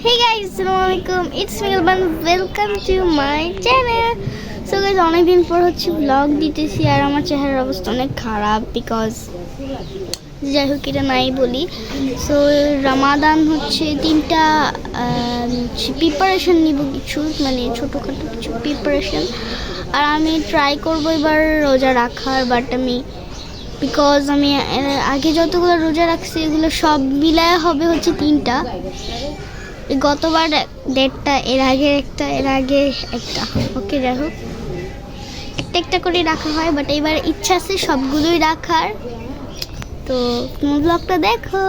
Hey guys, Assalamualaikum. It's Milban. Welcome to my channel. So guys অনেকদিন পর হচ্ছে blog দিতেছি আর আমার চেহারার অবস্থা অনেক খারাপ বিকজ যাই হোক এটা নাই বলি সো রামাদান হচ্ছে তিনটা প্রিপারেশন নিব কিছু মানে ছোটোখাটো কিছু প্রিপারেশন আর আমি ট্রাই করব এবার রোজা রাখার বাট আমি বিকজ আমি আগে যতগুলো রোজা রাখছি এগুলো সব মিলায় হবে হচ্ছে তিনটা গতবার দেড়টা, এর আগে একটা, এর আগে একটা। ওকে, যাই হোক। একটা একটা করে রাখা হয় বাট এবার ইচ্ছা আছে সবগুলোই রাখার। তো ব্লগটা দেখো।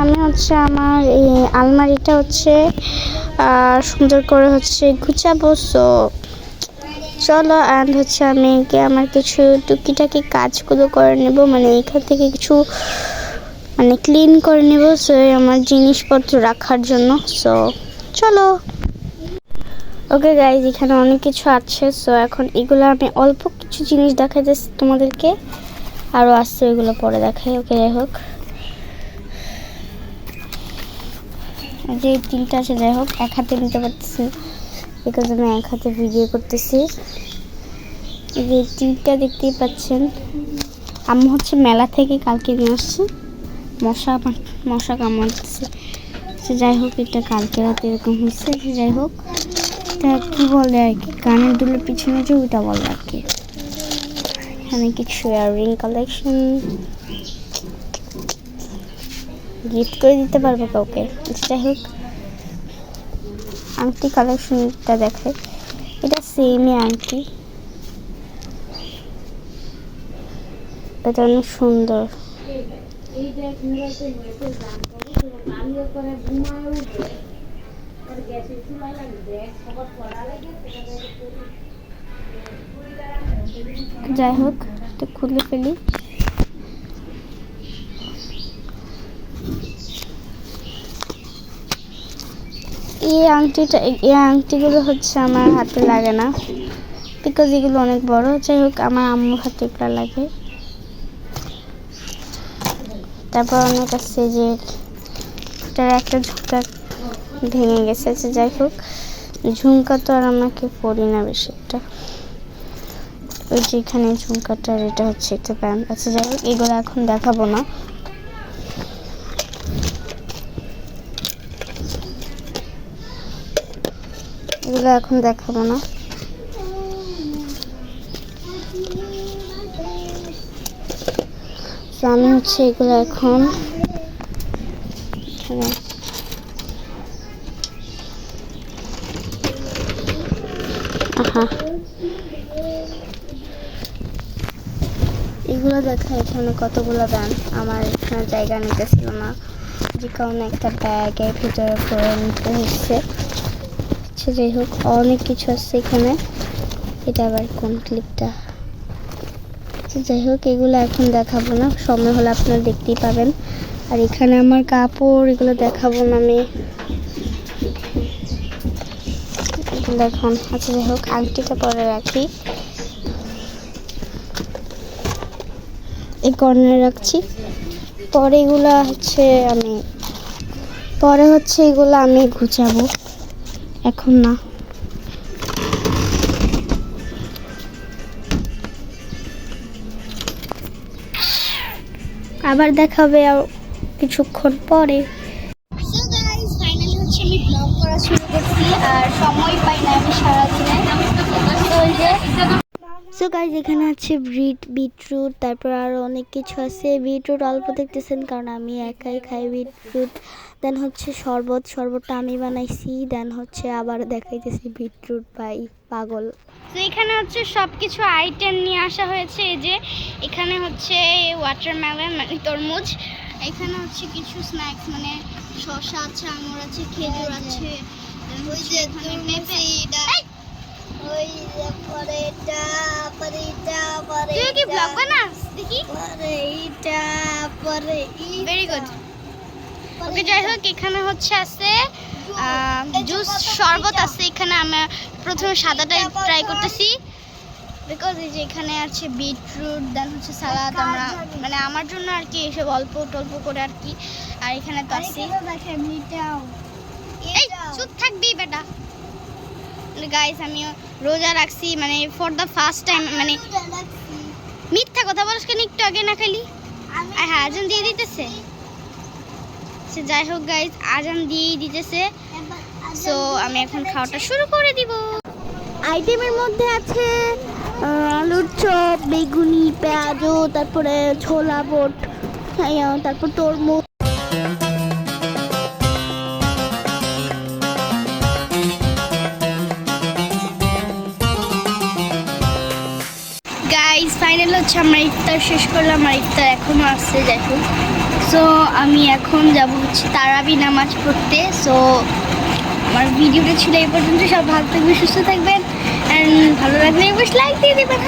আমি হচ্ছে আমার এই আলমারিটা হচ্ছে সুন্দর করে হচ্ছে গুছাবো সো চলো অ্যান্ড হচ্ছে আমি আমার কিছু টুকিটাকি কাজগুলো করে নেব। মানে এখান থেকে কিছু মানে ক্লিন করে নেব সো আমার জিনিসপত্র রাখার জন্য সো চলো। ওকে গাইজ এখানে অনেক কিছু আছে সো এখন এগুলো আমি অল্প কিছু জিনিস দেখাইতেছি তোমাদেরকে। আরও আসছে এগুলো পরে দেখাই ওকে যাই হোক। যে তিনটা আছে, যাই হোক, এক হাতে নিতে পারতেছি বিকজ আমি এক হাতে ভিডিও করতেছি। যে তিনটা দেখতেই পাচ্ছেন। আমি হচ্ছে মেলা থেকে কালকে নিয়ে আসছে। মশা মশা কামড়াতেছে সে যাই হোক, এটা কালকে রাতে এরকম হয়েছে সে যাই হোক, তা কি বলে আর কি? কানের দুলের পিছনে যে ওইটা বলে আর কি। এখানে কিছু ইয়াররিং কালেকশন গিফট করে দিতে পারব কাউকে। যাই হোক আংটি কালেকশনটা দেখে। এটা সেমই আংটি এটা অনেক সুন্দর। যাই হোক তো খুলে ফেলি। এই আংটিটা, এই আংটিগুলো হচ্ছে আমার হাতে লাগে না বিকজ এগুলো অনেক বড়। যাই হোক, আমার আম্মুর হাতে এগুলো লাগে। তারপর অনেক আছে যে এটার একটা ঝুঁকা ভেঙে গেছে আচ্ছা যাই হোক, ঝুমকা তো আর আমাকে পড়ি না বেশি একটা। ওই যে এখানে ঝুমকাটার এটা হচ্ছে একটা প্যান্ট আচ্ছা যাই হোক, এগুলো এখন দেখাবো না। এগুলো এখন দেখাবো না। তো আমি হচ্ছে এগুলো এখন আহা এগুলো দেখা, এখানে কতগুলো ব্যান আমার এখানে জায়গা নিতেছিল না। যে কারণে একটা ব্যাগের ভিতরে করে নিতে হচ্ছে। আচ্ছা যাই হোক, অনেক কিছু আছে এখানে। এটা আবার কোন ক্লিপটা? আচ্ছা যাই হোক, এগুলো এখন দেখাবো না। সময় হলে আপনারা দেখতেই পাবেন। আর এখানে আমার কাপড়, এগুলো দেখাবো না আমি। দেখুন আচ্ছা যাই হোক, আংটিটা পরে রাখি। এই কর্নারে রাখছি। পরে এগুলা হচ্ছে আমি পরে হচ্ছে এগুলো আমি গুছাবো। এখন না। আবার দেখা হবে কিছুক্ষণ পরে। আর সময় পাই না আমি সারাদিনে। যে সো গাইজ এখানে আছে বিট বিটরুট তারপর আরও অনেক কিছু আছে। বিটরুট অল্প দেখতেছেন কারণ আমি একাই খাই বিটরুট দেন হচ্ছে শরবত শরবতটা আমি বানাইছি। দেন হচ্ছে আবার দেখাইতেছি বিটরুট বাই পাগল। তো এখানে হচ্ছে সব কিছু আইটেম নিয়ে আসা হয়েছে। এই যে এখানে হচ্ছে ওয়াটারমেলন মানে তরমুজ। এখানে হচ্ছে কিছু স্ন্যাক্স মানে শসা আছে আঙুর আছে খেজুর আছে। ওই যে পেঁপে। তুই কি ব্লগ বানাস দেখি পরে এটা পরে ভেরি গুড ওকে যাই হোক এখানে হচ্ছে আছে জুস শরবত আছে এখানে আমি প্রথমে সাদাটাই ট্রাই করতেছি। বিকজ এই যে এখানে আছে বিটরুট দেন হচ্ছে সালাদ আমরা মানে আমার জন্য আর কি এসব অল্প টল্প করে আর কি। আর এখানে তো আছি। এই চুপ থাকবি বেটা। গাইস আমি রোজা রাখছি মানে ফর দ্য ফার্স্ট টাইম মানে মিথ্যা কথা বলছ কেন? একটু আগে না খালি? হ্যাঁ আজান দিয়ে দিতেছে। সে যাই হোক গাইস আজান দিয়েই দিতেছে। সো আমি এখন খাওয়াটা শুরু করে দিব। আইটেমের মধ্যে আছে আলুর চপ বেগুনি পেঁয়াজও তারপরে ছোলা বট তারপর তরমুজ। ফাইনাল হচ্ছে আমার ইফতার শেষ করলাম আর ইফতার এখনও আসছে, দেখো। সো আমি এখন যাব হচ্ছে তারাবি নামাজ পড়তে। সো আমার ভিডিওটা ছিল এই পর্যন্ত। সব ভালো থাকবে সুস্থ থাকবেন। অ্যান্ড ভালো লাগলে লাইক দিয়ে দেবেন।